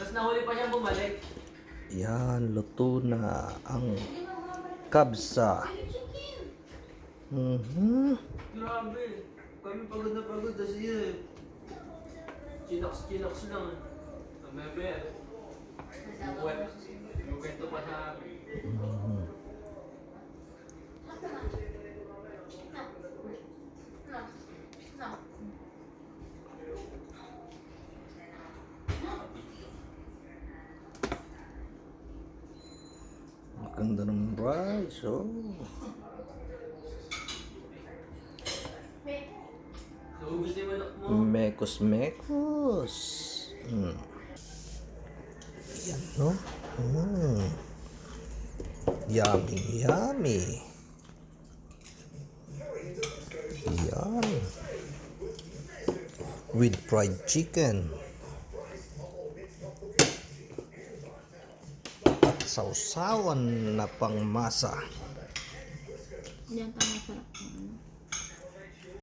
Tapos nahuli pa siyang bumalik. Yan, luto na ang kabsa. Mhm. Grabe. Kami pagod na pagod na siya eh. Chinox-chinox lang. Ang bebe. Buwet. Ganda ng rice, oh. Mekos mekos. Mm. Yan, no? Mm. Yummy, yummy. Yan. With fried chicken. Sausawan na pang masa. Diyan pa masarap.